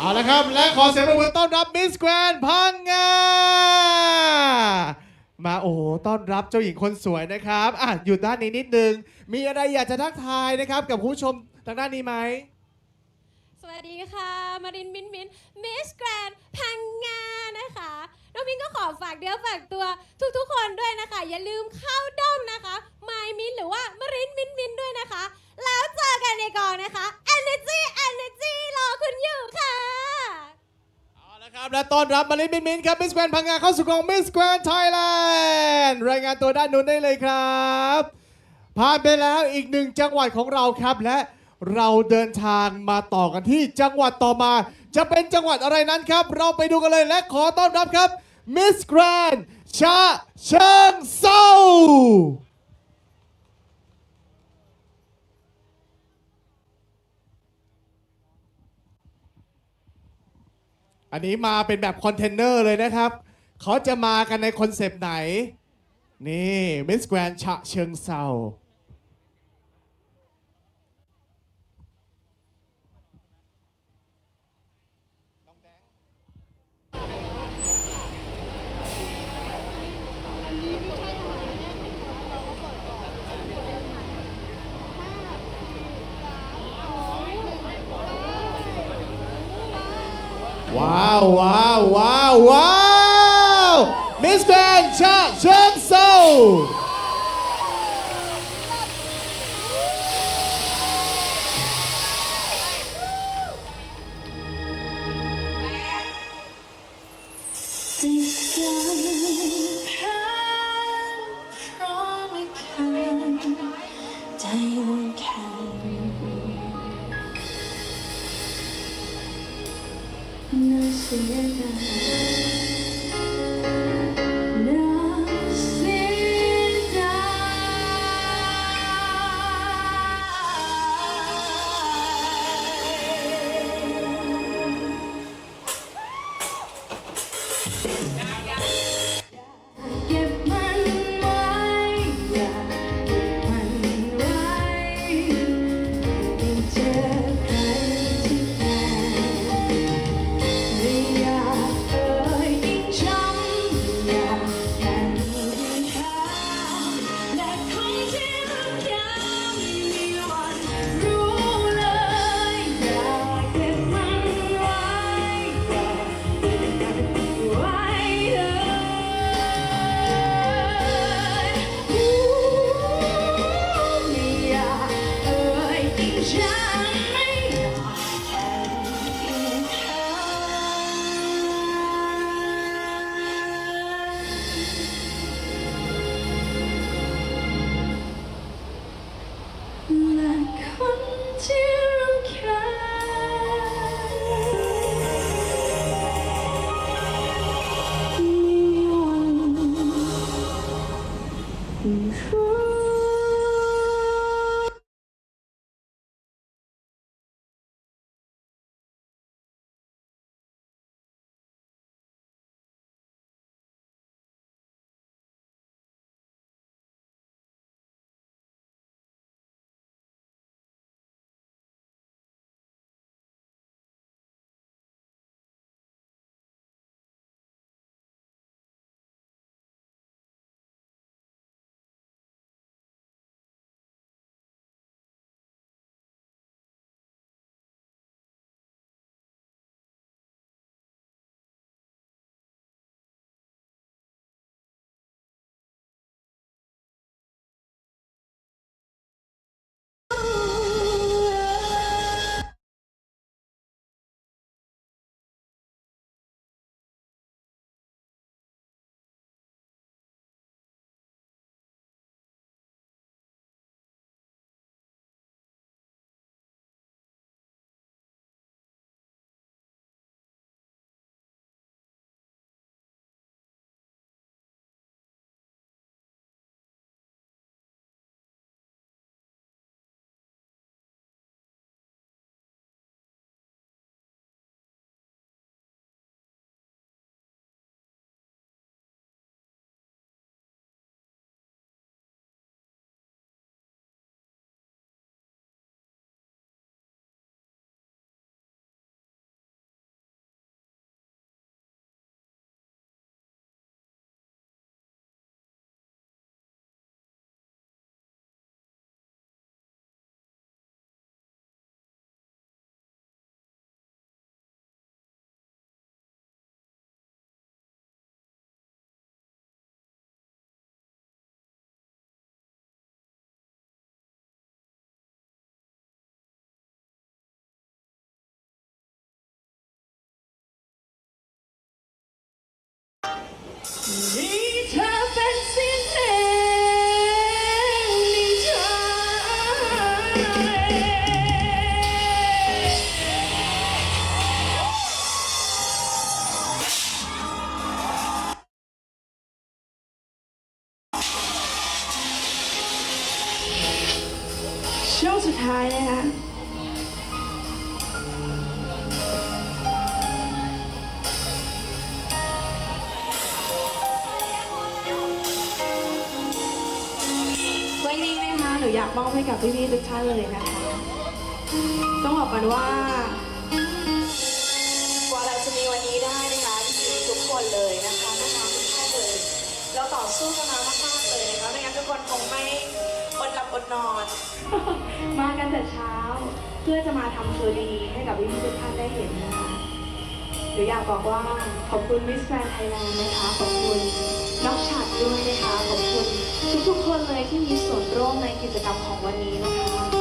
เอาละครับ และขอเสียงปรบมือต้อนรับมิสแกรนพังงา มาโอ้โหต้อนรับเจ้าหญิงคนสวยนะครับอะอยู่ด้านนี้นิดนึง มีอะไรอยากจะทักทายนะครับกับผู้ชมทางด้านนี้ไหม สวัสดีค่ะ มารินมินมินมิสแกรนพังงานะคะ น้องมินก็ขอฝากเดียวฝากตัวทุกๆคนด้วยนะคะ อย่าลืมเข้าด้อมนะคะมายมินหรือว่ามารินมินมินด้วยนะคะ แล้วเจอกันในกองนะคะ Energy Energy รอคุณอยู่ค่ะ เอาละ ครับและต้อนรับมาริมินมินครับมิสแกรนพังงาเข้าสู่กองมิสแกรนไทยแลนด์รายงานตัวด้านนู้นได้เลยครับผ่านไปแล้วอีกหนึ่งจังหวัดของเราครับและเราเดินทางมาต่อกันที่จังหวัดต่อมา จะเป็นจังหวัดอะไรนั้นครับ เราไปดูกันเลยและขอต้อนรับครับมิสแกรนชาเชิงเซา อันนี้มาเป็นแบบคอนเทนเนอร์เลยนะครับ เขาจะมากันในคอนเซปต์ไหน นี่มิสแกรนชะเชิงเซา ว้าวว้าวว้าวว้าวมิสแกรนชาเชิงเซาติดกัน Mm-hmm. มี อยากมอบให้กับพี่ๆทุกท่านเลยนะคะ ต้องบอกกันว่ากว่าเราจะมีวันนี้ได้นะคะพี่ๆทุกคนเลยนะคะน้องๆทุกท่านเลย เราต่อสู้กันมามากๆเลยนะคะไม่งั้นทุกคนคงไม่อดหลับอดนอน มากันแต่เช้า เพื่อจะมาทำโชว์ดีๆให้กับพี่ๆทุกท่านได้เห็นนะคะหนูอยากบอกว่าขอบคุณมิสแกรนไทยแลนด์นะคะขอบคุณ น้องฉัดด้วยนะคะขอบคุณทุกๆคนเลยที่มีส่วนร่วมในกิจกรรมของวันนี้นะคะ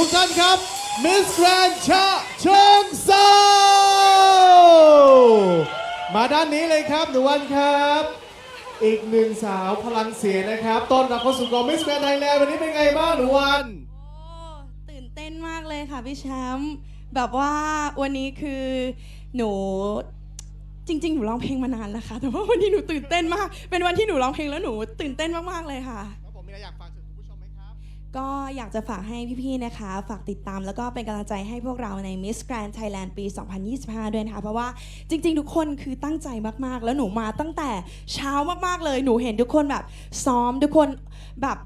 ทุกท่านครับมิสแกรนชาเชิงเซามาด้านนี้เลยครับหนูวันครับ อีกหนึ่งสาวพลังเสียงนะครับต้อนรับเข้าสู่กองมิสแกรนไทยแลนด์วันนี้เป็นไงบ้างหนูวันโอ้ตื่นเต้นมากเลยค่ะพี่แชมป์แบบว่าวันนี้คือหนูจริงๆ หนูร้องเพลงมานานแล้วค่ะ แต่ว่าวันนี้หนูตื่นเต้นมาก เป็นวันที่หนูร้องเพลงแล้วหนูตื่นเต้นมากๆเลยค่ะครับผมมีอะไรอยากฝากถึง ก็อยากจะฝากให้พี่ๆนะคะ ฝากติดตามแล้วก็เป็นกำลังใจให้พวกเราใน Miss Grand Thailand ปี 2025 ด้วยนะคะเพราะว่าจริงๆ ทุกคนคือตั้งใจมากๆ แล้วหนูมาตั้งแต่เช้ามากๆเลยหนูเห็นทุกคนแบบซ้อมทุกคนแบบ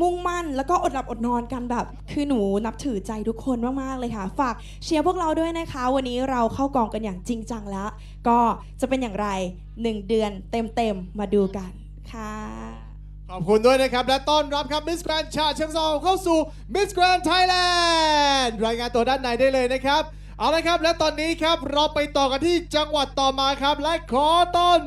มุ่งมั่นแล้วก็อดหลับอดนอนกันแบบ คือหนูนับถือใจทุกคนมากๆเลยค่ะ ฝากเชียร์พวกเราด้วยนะคะ วันนี้เราเข้ากองกันอย่างจริงจังแล้ว ก็จะเป็นอย่างไร 1 เดือนเต็มๆมาดูกันค่ะ ขอบคุณด้วยนะครับ และต้อนรับครับมิสแกรนชาเชิงเซาเข้าสู่มิสแกรนไทยแลนด์รายงานตัวด้านในได้เลยนะครับ เอาละครับ และตอนนี้ครับเราไปต่อกันที่จังหวัดต่อมาครับ และขอต้อน